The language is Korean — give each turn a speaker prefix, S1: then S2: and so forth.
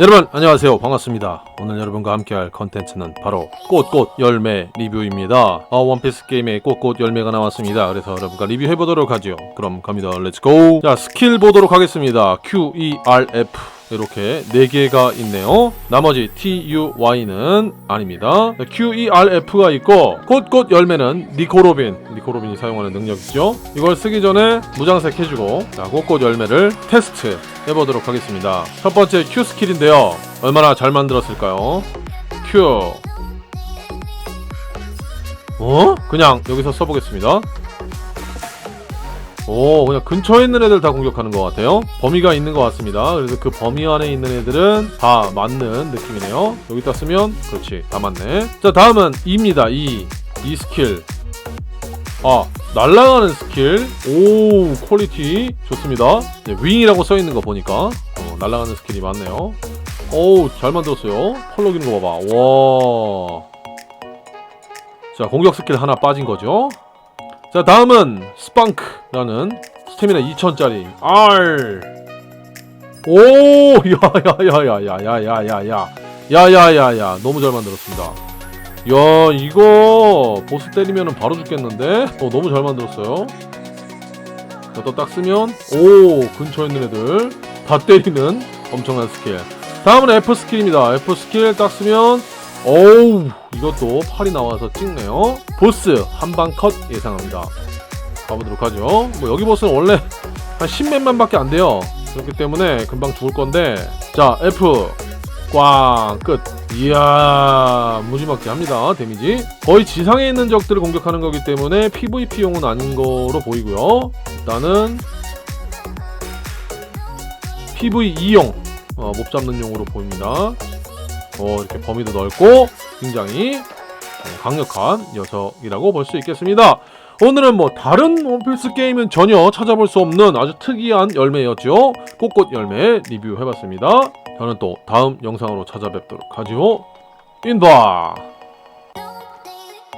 S1: 여러분 안녕하세요. 반갑습니다. 오늘 여러분과 함께할 컨텐츠는 바로 꽃꽃 열매 리뷰입니다. 어, 원피스 게임에 꽃꽃 열매가 나왔습니다. 그래서 여러분과 리뷰해보도록 하죠. 그럼 갑니다. 렛츠고 자 스킬 보도록 하겠습니다. Q, E, R, F. 이렇게 4개가 있네요. 나머지 T, U, Y는 아닙니다. 자, Q, E, R, F가 있고 꽃꽃 열매는 니코로빈. 니코로빈이 사용하는 능력이죠. 이걸 쓰기 전에 무장색 해주고 자 꽃꽃 열매를 테스트 해보도록 하겠습니다. 첫 번째 Q 스킬인데요. 얼마나 잘 만들었을까요? Q. 어? 그냥 여기서 써보겠습니다. 오 그냥 근처에 있는 애들 다 공격하는 것 같아요. 범위가 있는 것 같습니다. 그래서 그 범위 안에 있는 애들은 다 맞는 느낌이네요. 여기다 쓰면 그렇지 다 맞네. 자 다음은 2입니다. 2이 스킬. 아 날아가는 스킬 오 퀄리티 좋습니다 네, 윙이라고 써있는 거 보니까 어, 날아가는 스킬이 맞네요 오우 잘 만들었어요 펄럭이는 거 봐봐 와자 공격 스킬 하나 빠진 거죠 자 다음은 스빵크라는 스태미나 2000짜리 R 오 야야야야야야야야야 야야야야 너무 잘 만들었습니다 야 이거 보스 때리면은 바로 죽겠는데? 어 너무 잘 만들었어요. 저도 딱 쓰면 오 근처에 있는 애들. 다 때리는 엄청난 스킬. 다음은 F 스킬입니다. F 스킬 딱 쓰면 오우 이것도 팔이 나와서 찍네요. 보스 한 방 컷 예상합니다. 가보도록 하죠. 뭐 여기 보스는 원래 한 10몇만 밖에 안 돼요. 그렇기 때문에 금방 죽을 건데. 자 F 꽝 끝 이야 무지막지 합니다 데미지 거의 지상에 있는 적들을 공격하는 거기 때문에 PVP용은 아닌 거로 보이고요 일단은 PVE용 어, 못 잡는 용으로 보입니다 어, 이렇게 범위도 넓고 굉장히 어, 강력한 녀석이라고 볼 수 있겠습니다. 오늘은 뭐 다른 원피스 게임은 전혀 찾아볼 수 없는 아주 특이한 열매였죠. 꽃꽃 열매 리뷰해봤습니다. 저는 또 다음 영상으로 찾아뵙도록 하죠. 인바!